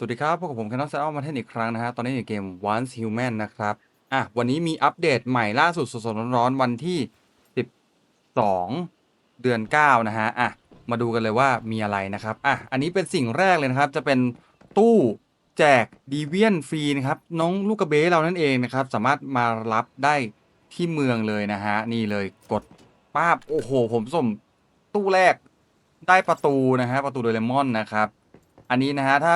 สวัสดีครับพบกับผมแคนนอนเซอร์มาเทนอีกครั้งนะฮะ ตอนนี้อยู่เกม Once Human นะครับ อะ วันนี้มีอัปเดตใหม่ล่าสุดสดๆร้อนๆ วันที่ 12 เดือน 9 นะฮะ อะ มาดูกันเลยว่ามีอะไรนะครับ อะ อันนี้เป็นสิ่งแรกเลยนะครับ จะเป็นตู้แจกดีเวียนฟรีนะครับ น้องลูกกระเบ้เรานั่นเองนะครับ สามารถมารับได้ที่เมืองเลยนะฮะ นี่เลยกดป้าบ โอ้โห ผมส่งตู้แรกได้ประตูนะฮะ ประตูโดเรมอนนะครับ อันนี้นะฮะ ถ้า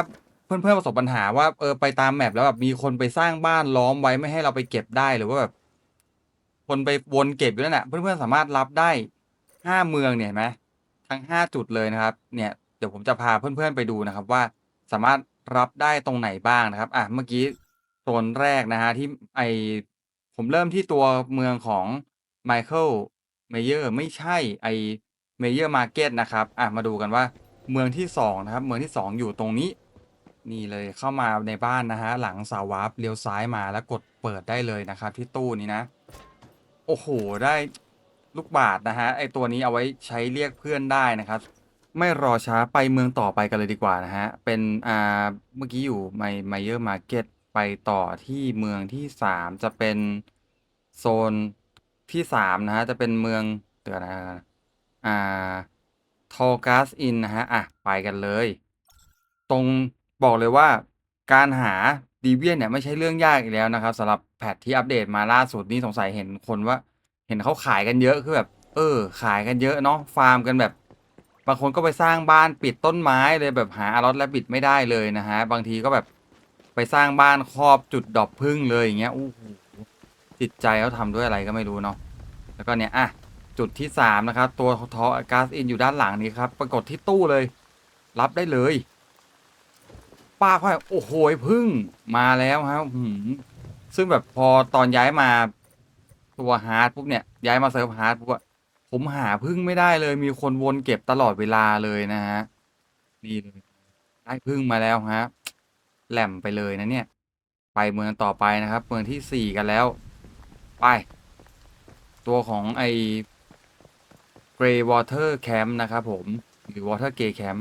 เพื่อนๆประสบปัญหาว่าเออไปตามแมปแล้วแบบมีคนไปสร้างบ้านล้อมไว้ไม่ให้เราไปเก็บได้หรือว่าแบบ คนไปวนเก็บอยู่นั่นแหละเพื่อนๆสามารถรับได้ห้าเมืองเนี่ยเห็นไหมทั้งห้าจุดเลยนะครับ เนี่ยเดี๋ยวผมจะพาเพื่อนๆไปดูนะครับ ว่าสามารถรับได้ตรงไหนบ้างนะครับ อะเมื่อกี้โซนแรกนะฮะที่ไอผมเริ่มที่ตัวเมืองของไมเคิลเมเยอร์ไม่ใช่ไอเมเยอร์มาร์เก็ตนะครับ อะมาดูกันว่าเมืองที่สองนะครับ เมืองที่สองอยู่ตรงนี้ นี่เลยเข้ามาในบ้านนะฮะ หลังสาวาร์ปเลี้ยวซ้ายมาแล้วกดเปิดได้เลยนะครับ ที่ตู้นี้นะ โอ้โห ได้ลูกบาทนะฮะไอตัวนี้เอาไว้ใช้เรียกเพื่อนได้นะครับ ไม่รอช้าไปเมืองต่อไปกันเลยดีกว่านะฮะ เป็นอ่าเมื่อกี้อยู่ไมไมเยอร์มาร์เก็ตไปต่อที่เมืองที่สามจะเป็นโซนที่สามนะฮะ จะเป็นเมืองเดี๋ยวนะอ่าทอกัสอินนะฮะ อะ ไปกันเลย ตรง บอกเลยว่าการหาดีเวียนเนี่ยไม่ใช่เรื่องยากอีกแล้วนะครับสำหรับแพทที่อัปเดตมาล่าสุดนี่สงสัยเห็นคนว่า เห็นเขาขายกันเยอะคือแบบ เออ ขายกันเยอะเนาะฟาร์มกันแบบ บางคนก็ไปสร้างบ้านปิดต้นไม้เลยแบบหาอารอตและบิดไม่ได้เลยนะฮะบางทีก็แบบไปสร้างบ้านครอบจุดดอกพึ่งเลยอย่างเงี้ยอู้หูจิตใจเขาทำด้วยอะไรก็ไม่รู้เนาะแล้วก็เนี่ยอะจุดที่สามนะครับ ตัวทอก๊าซอินอยู่ด้านหลังนี้ครับปรากฏที่ตู้เลย รับได้เลย ป้าค่อยโอ้โหพึ่งมาแล้วฮะหืมซึ่งแบบพอตอนย้ายมาตัวฮาร์ดปุ๊บเนี่ยย้ายมาเซิร์ฟฮาร์ดปุ๊บอะผมหาพึ่งไม่ได้เลย มีคนวนเก็บตลอดเวลาเลยนะฮะนี่เลยได้พึ่งมาแล้วฮะแหลมไปเลยนะเนี่ย ไปเมืองต่อไปนะครับ เมืองที่สี่กันแล้ว ไป ตัวของไอ Grey Water Camp นะครับผม หรือ Water Gay Camp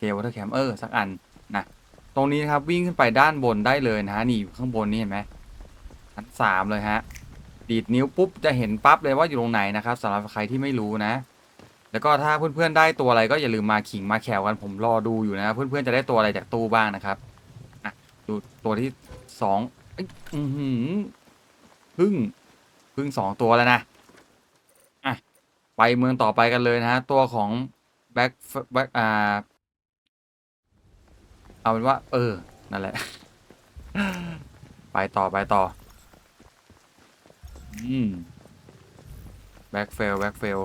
Gay Water Camp เออสักอัน ตรงนี้นะครับวิ่งขึ้นไปด้านบนได้เลยนะฮะนี่อยู่ข้างบนนี่เห็นไหมชั้นสามเลยฮะดีดนิ้วปุ๊บจะเห็นปั๊บเลยว่าอยู่ตรงไหนนะครับสำหรับใครที่ไม่รู้นะ แล้วก็ถ้าเพื่อนๆได้ตัวอะไรก็อย่าลืมมาขิงมาแขวกันผมรอดูอยู่นะ เพื่อนๆจะได้ตัวอะไรจากตู้บ้างนะครับอะดูตัวที่สองเอ้ยอือหือพึ่งพึ่งสองตัวแล้วนะอะไปเมืองต่อไปกันเลยนะฮะตัวของแบ็คแบ็คอ่า เอาเป็นว่า เออ นั่นแหละ ไปต่อไปต่อ อืมแบ็กเฟลแบ็กเฟล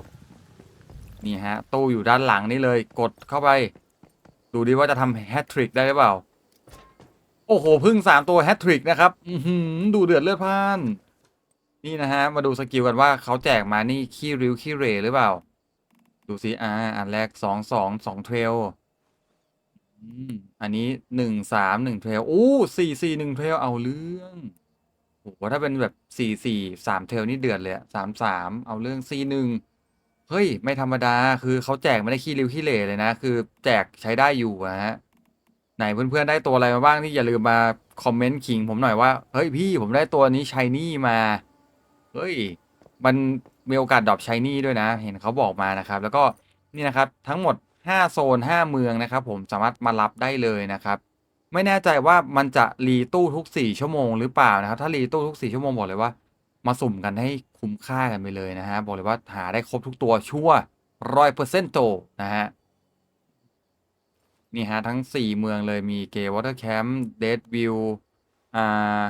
นี่ฮะ ตู้อยู่ด้านหลังนี่เลย กดเข้าไป ดูดิว่าจะทำแฮตทริกได้หรือเปล่า โอ้โห พึ่งสามตัวแฮตทริกนะครับ อืดูเดือดเลือดพ่าน นี่นะฮะ มาดูสกิลกันว่าเขาแจกมานี่ ขี้ริ้วขี้เรหรือเปล่า ดูสิอ่า อันแรกสองสองสองเทรล อืม อันนี้หนึ่งสามหนึ่งเทรลอู้สี่สี่หนึ่งเทรลเอาเรื่องโอ้โหถ้าเป็นแบบสี่สี่สามเทรลนี่เดือดเลยสามสามเอาเรื่องสี่หนึ่งเฮ้ย ไม่ธรรมดาคือเขาแจกไม่ได้ขี้ริ้วขี้เหร่เลยนะ คือแจกใช้ได้อยู่อะฮะ ไหนเพื่อนๆได้ตัวอะไรมาบ้างที่อย่าลืมมาคอมเมนต์ขิงผมหน่อยว่า เฮ้ยพี่ผมได้ตัวนี้ชายนี่มา เฮ้ย มันมีโอกาสดรอปชายนี่ด้วยนะ เห็นเขาบอกมานะครับ แล้วก็นี่นะครับทั้งหมด 5 โซน 5 เมืองนะครับผมสามารถมารับได้เลยนะครับ ไม่แน่ใจว่ามันจะรีตู้ทุก 4 ชั่วโมงหรือเปล่านะครับ ถ้ารีตู้ทุก 4 ชั่วโมงบอกเลยว่า มาสุ่มกันให้คุ้มค่ากันไปเลยนะฮะบอกเลยว่าหาได้ครบทุกตัวชั่วร้อยเปอร์เซ็นต์โตนะฮะนี่ฮะทั้ง 4 เมืองเลยมีเกย์วอเตอร์แคมป์เดดวิวอ่า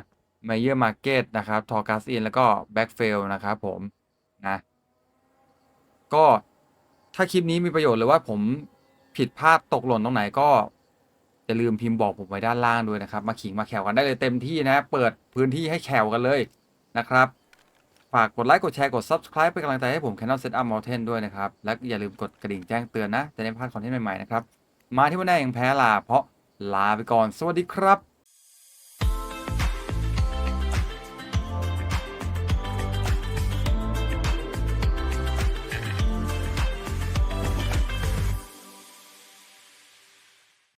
ไมเยอร์มาร์เก็ตนะครับทอร์กัสอินแล้วก็แบ็กเฟลนะครับผมนะก็ ถ้าคลิปนี้มีประโยชน์หรือว่าผมผิดพลาดตกหล่นตรงไหนก็อย่าลืมพิมพ์บอกผมไว้ด้านล่างด้วยนะครับ มาขิงมาแขวกันได้เลยเต็มที่นะ เปิดพื้นที่ให้แขวกันเลยนะครับ ฝากกดไลค์กดแชร์กด subscribe เป็นกำลังใจให้ผม Canon Setup Mountain ด้วยนะครับ และอย่าลืมกดกระดิ่งแจ้งเตือนนะ จะได้ไม่พลาดคอนเทนต์ใหม่ๆนะครับ มาที่วันหน้อย่างแพ้ลาเพราะลาไปก่อน สวัสดีครับ